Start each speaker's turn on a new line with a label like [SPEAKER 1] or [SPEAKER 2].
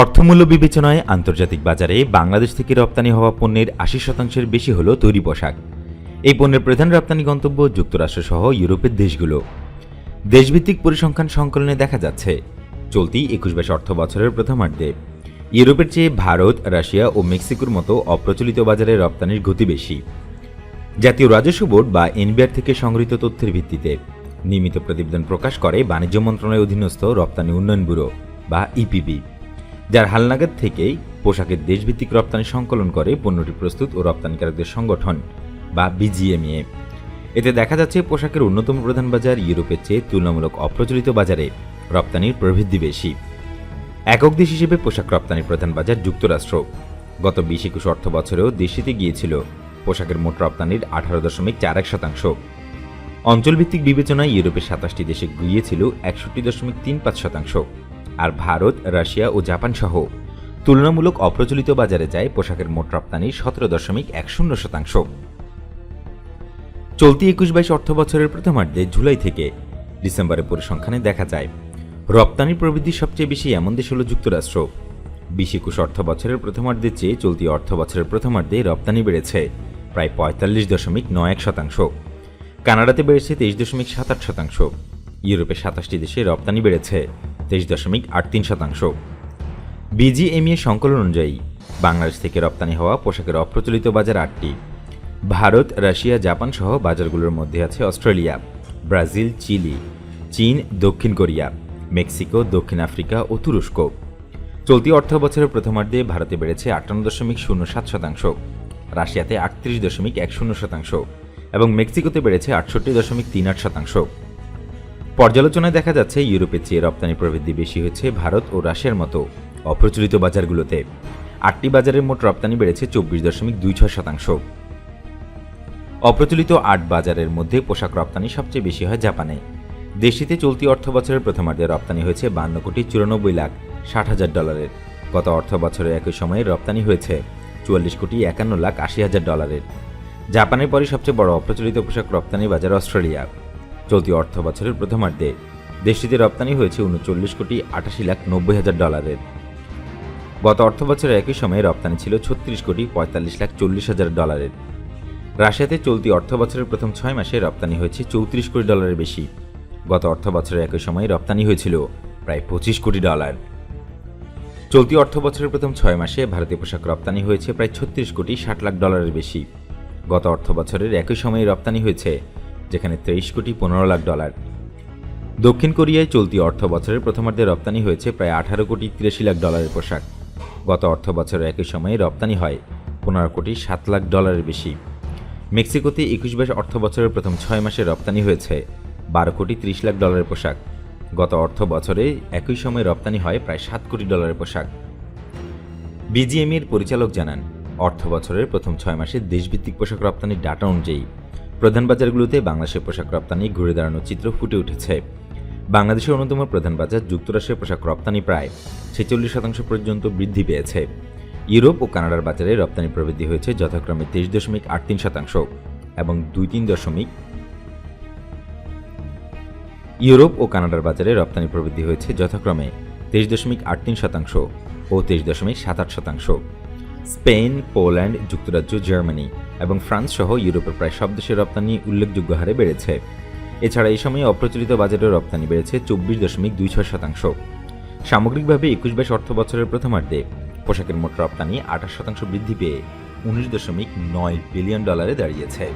[SPEAKER 1] অর্থমূল্য বিবেচনায় আন্তর্জাতিক বাজারে বাংলাদেশ থেকে রপ্তানি হওয়া পণ্যের আশি শতাংশের বেশি হল তৈরি পোশাক। এই পণ্যের প্রধান রপ্তানি গন্তব্য যুক্তরাষ্ট্র সহ ইউরোপের দেশগুলো। দেশভিত্তিক পরিসংখ্যান সংকলনে দেখা যাচ্ছে, চলতি একুশ বাইশ অর্থ বছরের প্রথমার্ধে। ইউরোপের চেয়ে ভারত, রাশিয়া ও মেক্সিকোর মতো অপ্রচলিত বাজারে রপ্তানির গতি বেশি। জাতীয় রাজস্ব বোর্ড বা এনবিআর থেকে সংগৃহীত তথ্যের ভিত্তিতে নিয়মিত প্রতিবেদন প্রকাশ করে বাণিজ্য মন্ত্রণালয়ের অধীনস্থ রপ্তানি উন্নয়ন ব্যুরো বা ইপিবি। যার হালনাগাদ থেকেই পোশাকের দেশভিত্তিক রপ্তানি সংকলন করে পণ্যটি প্রস্তুত ও রপ্তানিকারকদের সংগঠন, বা বিজিএমএ এতে দেখা যাচ্ছে পোশাকের অন্যতম প্রধান বাজার ইউরোপের চেয়ে তুলনামূলক অপ্রচলিত বাজারে রপ্তানির প্রবৃদ্ধি বেশি। একক দেশ হিসেবে পোশাক রপ্তানির প্রধান বাজার যুক্তরাষ্ট্র। গত বিশ একুশ অর্থ বছরেও দেশটিতে গিয়েছিল পোশাকের মোট রপ্তানির আঠারো দশমিক চার এক শতাংশ। অঞ্চলভিত্তিক বিবেচনায় ইউরোপের সাতাশটি দেশে গিয়েছিল একষট্টি দশমিক তিন পাঁচ শতাংশ। আর ভারত, রাশিয়া ও জাপান সহ তুলনামূলক অপ্রচলিত বাজারে যায় পোশাকের মোট রপ্তানি সতেরো দশমিক এক শূন্য শতাংশ। চলতি একুশ বাইশ অর্থ বছরের প্রথমার্ধে জুলাই থেকে ডিসেম্বরের পরিসংখ্যানে দেখা যায় রপ্তানি প্রবৃদ্ধি সবচেয়ে বেশি এমন দেশ হল যুক্তরাষ্ট্র। বিশ একুশ অর্থ বছরের প্রথমার্ধের চেয়ে চলতি অর্থ বছরের প্রথমার্ধে রপ্তানি বেড়েছে প্রায় পঁয়তাল্লিশ দশমিক নয় এক শতাংশ। কানাডাতে বেড়েছে তেইশ দশমিক সাত আট শতাংশ। ইউরোপের সাতাশটি দেশে রপ্তানি বেড়েছে তেইশ দশমিক আট তিন শতাংশ। বিজিএমইএ সংকলন অনুযায়ী বাংলাদেশ থেকে রপ্তানি হওয়া পোশাকের অপ্রচলিত বাজার আটটি। ভারত, রাশিয়া, জাপান সহ বাজারগুলোর মধ্যে আছে অস্ট্রেলিয়া, ব্রাজিল, চিলি, চীন, দক্ষিণ কোরিয়া, মেক্সিকো, দক্ষিণ আফ্রিকা ও তুরস্ক। চলতি অর্থ বছরের প্রথমার্ধে ভারতে বেড়েছে আটান্ন দশমিক শূন্য সাত শতাংশ, রাশিয়াতে আটত্রিশ দশমিক এক শূন্য শতাংশ এবং মেক্সিকোতে বেড়েছে আটষট্টি দশমিক তিন আট শতাংশ। পর্যালোচনায় দেখা যাচ্ছে, ইউরোপের চেয়ে রপ্তানি প্রবৃদ্ধি বেশি হয়েছে ভারত ও রাশিয়ার মতো অপ্রচলিত বাজারগুলোতে। আটটি বাজারের মোট রপ্তানি বেড়েছে চব্বিশ দশমিক দুই ছয় শতাংশ। অপ্রচলিত আট বাজারের মধ্যে পোশাক রপ্তানি সবচেয়ে বেশি হয় জাপানে। দেশটিতে চলতি অর্থ বছরের প্রথমার্ধে রপ্তানি হয়েছে বান্ন কোটি চুরানব্বই লাখ ষাট হাজার ডলারের। গত অর্থ বছরের একই সময়ে রপ্তানি হয়েছে চুয়াল্লিশ কোটি একান্ন লাখ আশি হাজার ডলারের। জাপানের পরই সবচেয়ে বড় অপ্রচলিত পোশাক রপ্তানি বাজার অস্ট্রেলিয়া। চলতি অর্থ বছরের প্রথমার্ধে। দেশটিতে রপ্তানি হয়েছে উনচল্লিশ কোটি আটাশি লাখ নব্বই হাজার ডলারের। গত অর্থ বছরের একই সময়ে রপ্তানি ছিল ছত্রিশ কোটি পঁয়তাল্লিশ লাখ চল্লিশ হাজার ডলারের। রাশিয়াতে চলতি অর্থ বছরের প্রথম ছয় মাসে রপ্তানি হয়েছে চৌত্রিশ কোটি ডলারের বেশি। গত অর্থ বছরের একই সময়ে রপ্তানি হয়েছিল প্রায় পঁচিশ কোটি ডলার। চলতি অর্থ বছরের প্রথম ছয় মাসে ভারতীয় পোশাক রপ্তানি হয়েছে প্রায় ছত্রিশ কোটি ষাট লাখ ডলারের বেশি। গত অর্থ বছরের একই সময়ে রপ্তানি হয়েছে যেখানে তেইশ কোটি পনেরো লাখ ডলার। দক্ষিণ কোরিয়ায় চলতি অর্থ বছরের প্রথমার্ধে রপ্তানি হয়েছে প্রায় আঠারো কোটি তিরাশি লাখ ডলারের পোশাক। গত অর্থ বছরের একই সময়ে রপ্তানি হয় পনেরো কোটি সাত লাখ ডলারের বেশি। মেক্সিকোতে একুশ বাইশ অর্থ বছরের প্রথম ছয় মাসে রপ্তানি হয়েছে বারো কোটি ত্রিশ লাখ ডলারের পোশাক। গত অর্থ বছরে একই সময়ে রপ্তানি হয় প্রায় সাত কোটি ডলারের পোশাক। বিজিএমএর পরিচালক জানান, অর্থ বছরের প্রথম ছয় মাসে দেশভিত্তিক পোশাক রপ্তানির ডাটা অনুযায়ী প্রধান বাজারগুলোতে বাংলাদেশের পোশাক রপ্তানি, ঘুরে দাঁড়ানোর চিত্র ফুটে উঠেছে। বাংলাদেশের অন্যতম প্রধান বাজার যুক্তরাষ্ট্রের পোশাক রপ্তানি প্রায় ছেচল্লিশ শতাংশ পর্যন্ত বৃদ্ধি পেয়েছে। ইউরোপ ও কানাডার বাজারে রপ্তানি প্রবৃদ্ধি হয়েছে যথাক্রমে তেইশ দশমিক আট তিন শতাংশ এবং দুই তিন দশমিক ইউরোপ ও কানাডার বাজারে রপ্তানি প্রবৃদ্ধি হয়েছে যথাক্রমে তেইশ দশমিক আট তিন শতাংশ ও তেইশ দশমিক সাত আট শতাংশ। স্পেন, পোল্যান্ড, যুক্তরাজ্য, জার্মানি এবং ফ্রান্স সহ ইউরোপের প্রায় সব দেশের রপ্তানি উল্লেখযোগ্য হারে বেড়েছে। এছাড়া এই সময়ে অপ্রচলিত বাজারে রপ্তানি বেড়েছে চব্বিশ দশমিক দুই ছয় শতাংশ। সামগ্রিকভাবে একুশ বাইশ অর্থ বছরের প্রথমার্ধে পোশাকের মোট রপ্তানি আঠাশ শতাংশ বৃদ্ধি পেয়ে উনিশ দশমিক নয় বিলিয়ন ডলারে দাঁড়িয়েছে।